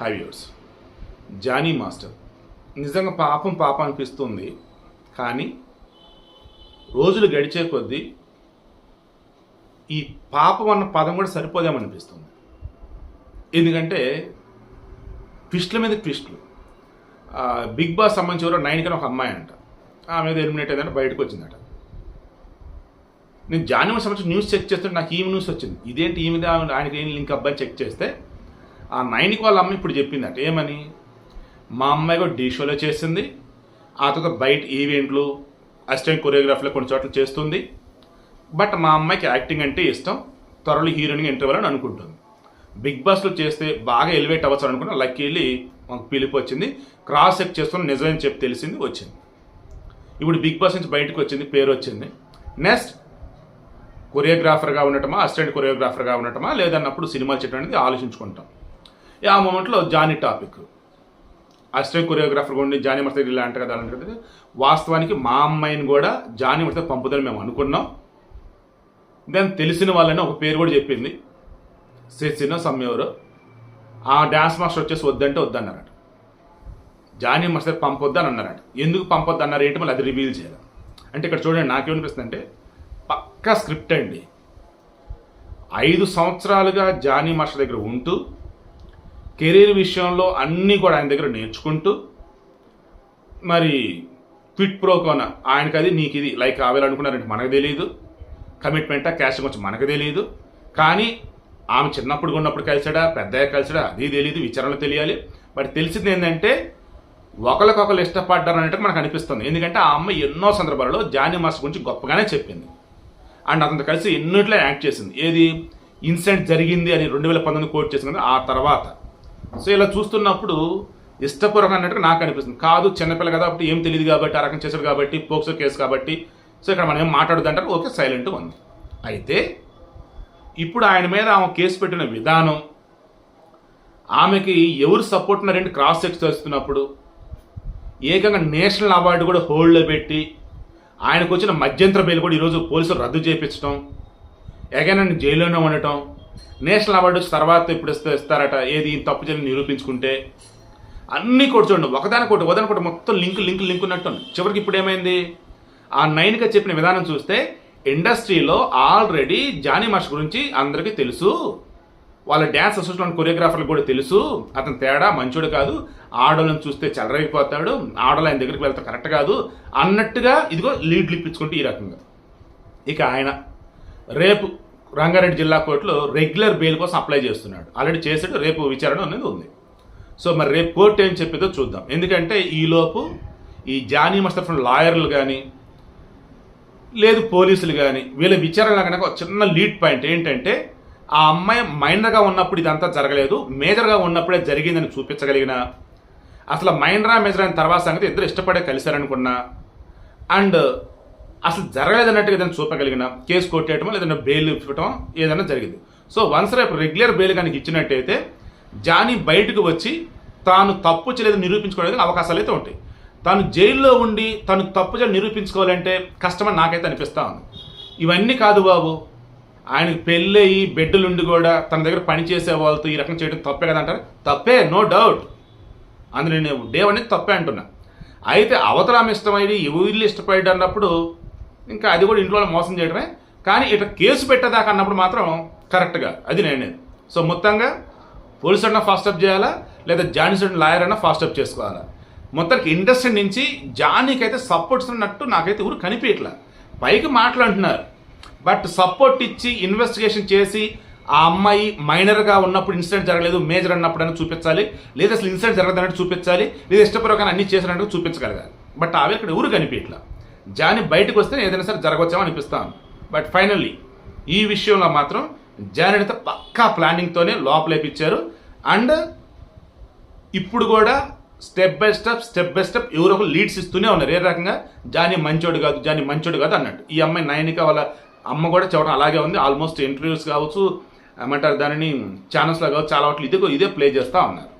High viewers Johnny master. నిజంగా పాపం పాపం అనిపిస్తుంది. కానీ రోజులు గడిచే కొద్దీ ఈ పాపం అన్న పదం కూడా సరిపోదేమనిపిస్తుంది. ఎందుకంటే ట్విస్ట్ల మీద ట్విస్ట్లు. బిగ్ బాస్ సంబంధించి ఎవరో నైన్ కన్నా ఒక అమ్మాయి అంట. ఆమె మీద ఎలిమినేట్ అయిందంట బయటకు వచ్చిందట. నేను జాన్యువరి సంబంధించి న్యూస్ చెక్ చేస్తుంటే నాకు ఈమె న్యూస్ వచ్చింది. ఇదేంటి ఈమె ఆయనకి ఏం లింక్ అబ్బాయి చెక్ చేస్తే ఆ నైన్కి వాళ్ళ అమ్మ ఇప్పుడు చెప్పిందట ఏమని? మా అమ్మాయి కూడా డీ షోలో చేసింది. ఆ తర్వాత బయట ఈవెంట్లు అసిస్టెంట్ కొరియోగ్రాఫీలో కొన్ని చోట్ల చేస్తుంది. బట్ మా అమ్మాయికి యాక్టింగ్ అంటే ఇష్టం. త్వరలో హీరోయిన్గా ఎంటర్ అవ్వాలని అనుకుంటుంది. బిగ్ బాస్లో చేస్తే బాగా ఎలివేట్ అవ్వచ్చు అనుకున్నా లక్కీలీ మాకు పిలుపు వచ్చింది. క్రాస్ చెక్ చేస్తున్న నిజమని చెప్పి తెలిసింది వచ్చింది. ఇప్పుడు బిగ్ బాస్ నుంచి బయటకు వచ్చింది పేరు వచ్చింది. నెక్స్ట్ కొరియోగ్రాఫర్గా ఉండటమా అసిస్టెంట్ కొరియోగ్రాఫర్గా ఉండటమా లేదన్నప్పుడు సినిమాలు చేయడం అనేది ఆలోచించుకుంటాం. ఆ మూమెంట్లో జానీ టాపిక్. అసిస్టెంట్ కొరియోగ్రాఫర్ ఉండి జానీ మర్త ఇలా అంటారు కదా. అలాంటి వాస్తవానికి మా అమ్మాయిని కూడా జానీ మర్త పంపుదని మేము అనుకున్నాం. దాని తెలిసిన వాళ్ళని ఒక పేరు కూడా చెప్పింది. శశిన సమ్మెవరు ఆ డ్యాన్స్ మాస్టర్ వచ్చేసి వద్దంటే వద్దన్నారట. జానీ మాస్టర్ పంపొద్దని అన్నారట. ఎందుకు పంపొద్దు అన్నారు ఏంటి మళ్ళీ అది రివీల్ చేయాలి. అంటే ఇక్కడ చూడండి నాకేమనిపిస్తుంది అంటే పక్కా స్క్రిప్ట్ అండి. ఐదు సంవత్సరాలుగా జానీ మాస్టర్ దగ్గర ఉంటూ కెరీర్ విషయంలో అన్నీ కూడా ఆయన దగ్గర నేర్చుకుంటూ మరి క్విట్ ప్రోకోన ఆయనకి అది నీకు ఇది లైక్ కావాలనుకున్నారంటే మనకు తెలియదు కమిట్మెంటా క్యాష్ కొంచెం మనకు తెలియదు కానీ ఆమె చిన్నప్పుడు ఉన్నప్పుడు కలిసాడా పెద్దయ్య కలిసాడా అది తెలియదు విచారణలు తెలియాలి. బట్ తెలిసింది ఏంటంటే ఒకరికొకరు ఇష్టపడ్డారు అన్నట్టు మనకు అనిపిస్తుంది. ఎందుకంటే ఆ అమ్మాయి ఎన్నో సందర్భాలలో జానీ మాస్టర్ గురించి గొప్పగానే చెప్పింది. అండ్ అతనితో కలిసి ఎన్నిట్లో యాక్ట్ చేసింది. ఏది? ఇన్సిడెంట్ జరిగింది అని రెండు వేల పంతొమ్మిది కోట్ చేసింది ఆ తర్వాత. సో ఇలా చూస్తున్నప్పుడు ఇష్టపూర్వకం అన్నట్టుగా నాకు అనిపిస్తుంది. కాదు చిన్నపిల్ల కదా అప్పుడు ఏం తెలియదు కాబట్టి ఆ రకం చేశాడు కాబట్టి పోక్సో కేసు కాబట్టి. సో ఇక్కడ మనం ఏం మాట్లాడదంటారు ఓకే సైలెంట్ ఉంది. అయితే ఇప్పుడు ఆయన మీద ఆమె కేసు పెట్టిన విధానం ఆమెకి ఎవరు సపోర్ట్ ఉన్నారంటే క్రాస్ చెక్ చేస్తున్నప్పుడు ఏకంగా నేషనల్ అవార్డు కూడా హోల్డ్లో పెట్టి ఆయనకు వచ్చిన మధ్యంతర బెయిల్ కూడా ఈరోజు పోలీసులు రద్దు చేయించడం ఎగైనా జైల్లోనే ఉండటం నేషనల్ అవార్డు తర్వాత ఇప్పుడు ఇస్తే ఇస్తారట. ఏది? తప్పు చేయని నిరూపించుకుంటే. అన్నీ కూడా చూడండి. ఒకదానికొకటి ఒకదానికొకటి మొత్తం లింక్ లింక్ లింక్ ఉన్నట్టు చివరికి ఇప్పుడు ఏమైంది? ఆ నైన్గా చెప్పిన విధానం చూస్తే ఇండస్ట్రీలో ఆల్రెడీ జానీ మాస్టర్ గురించి అందరికీ తెలుసు. వాళ్ళ డ్యాన్స్ అసోసియేషన్ కొరియోగ్రాఫర్లు కూడా తెలుసు. అతను తేడా మంచోడు కాదు. ఆడోళ్ళని చూస్తే చెలరైపోతాడు ఆడోళ్ళు ఆయన దగ్గరికి వెళ్తే కరెక్ట్ కాదు. అన్నట్టుగా ఇదిగో లీడ్లు ఇప్పించుకుంటే ఈ రకంగా. ఇక ఆయన రేపు రంగారెడ్డి జిల్లా కోర్టులో రెగ్యులర్ బెయిల్ కోసం అప్లై చేస్తున్నాడు. ఆల్రెడీ చేసాడు రేపు విచారణ అనేది ఉంది. సో మరి రేపు కోర్టు ఏం చెప్పేదో చూద్దాం. ఎందుకంటే ఈలోపు ఈ జానీ మస్తఫ్ లాయర్లు కానీ లేదు పోలీసులు కానీ వీళ్ళ విచారణ కనుక ఒక చిన్న లీడ్ పాయింట్ ఏంటంటే ఆ అమ్మాయి మైనర్గా ఉన్నప్పుడు ఇదంతా జరగలేదు మేజర్గా ఉన్నప్పుడే జరిగిందని చూపించగలిగిన అసలు మైనరా మేజర్ అయిన తర్వాత సంగతి ఇద్దరు ఇష్టపడే కలిశారనుకున్నా అండ్ అసలు జరగలేదన్నట్టుగా ఏదైనా చూపగలిగిన కేసు కొట్టేయటమో లేదంటే బెయిల్ ఇవ్వటం ఏదైనా జరిగింది. సో వన్స్ రేపు రెగ్యులర్ బెయిల్ కనుక ఇచ్చినట్టయితే జానీ బయటకు వచ్చి తాను తప్పు చేయలేదు నిరూపించుకోవడానికి అవకాశాలు అయితే ఉంటాయి. తాను జైల్లో ఉండి తను తప్పు చేయడం నిరూపించుకోవాలంటే కష్టమని నాకైతే అనిపిస్తా ఉంది. ఇవన్నీ కాదు బాబు. ఆయనకు పెళ్ళయి బెడ్లుండి కూడా తన దగ్గర పని చేసే వాళ్ళతో ఈ రకం చేయడం తప్పే కదా అంటారు? తప్పే నో డౌట్ అందులో నేను డేవ్ అనేది తప్పే అంటున్నా. అయితే అవతరాం ఇష్టమైంది ఎవరు ఇష్టపడి అన్నప్పుడు ఇంకా అది కూడా ఇంట్లో మోసం చేయడమే కానీ ఇట్లా కేసు పెట్టేదాకా అన్నప్పుడు మాత్రం కరెక్ట్గా. అది నేనే సో మొత్తంగా పోలీసు అన్న ఫాస్ట్ అప్ చేయాలా? లేదా జానీ లాయర్ అన్న ఫాస్ట్ అప్ చేసుకోవాలా? మొత్తానికి ఇండస్ట్రీ నుంచి జానీకి అయితే సపోర్ట్ ఇస్తున్నట్టు నాకైతే ఊరు కనిపించట్లా. పైకి మాట్లాడుతున్నారు. బట్ సపోర్ట్ ఇచ్చి ఇన్వెస్టిగేషన్ చేసి ఆ అమ్మాయి మైనర్గా ఉన్నప్పుడు ఇన్సిడెంట్ జరగలేదు మేజర్ అన్నప్పుడు అని చూపించాలి. లేదా అసలు ఇన్సిడెంట్ జరగదన్నట్టు చూపించాలి. లేదా ఇష్టపూర్వకంగా అన్ని చేసినట్టు చూపించగలగాలి. బట్ అవి ఇక్కడ ఊరు కనిపించట్లా? జాని బయటకు వస్తే ఏదైనా సరే జరగవచ్చేమో అనిపిస్తాను. బట్ ఫైనల్లీ ఈ విషయంలో మాత్రం జానితో పక్కా ప్లానింగ్తోనే లోపలేపిచ్చారు. అండ్ ఇప్పుడు కూడా step by step step by step ఎవరో ఒక లీడ్స్ ఇస్తూనే ఉన్నారు. ఏ రకంగా? జానీ మంచోడు కాదు జానీ మంచోడు కాదు అన్నట్టు. ఈ అమ్మాయి నయనిక వాళ్ళ అమ్మ కూడా చెప్పడం అలాగే ఉంది. ఆల్మోస్ట్ ఇంటర్వ్యూస్ కావచ్చు ఏమంటారు దానిని ఛానల్స్లో కావచ్చు చాలా వాటిలో ఇదే ఇదే ప్లే చేస్తూ ఉన్నారు.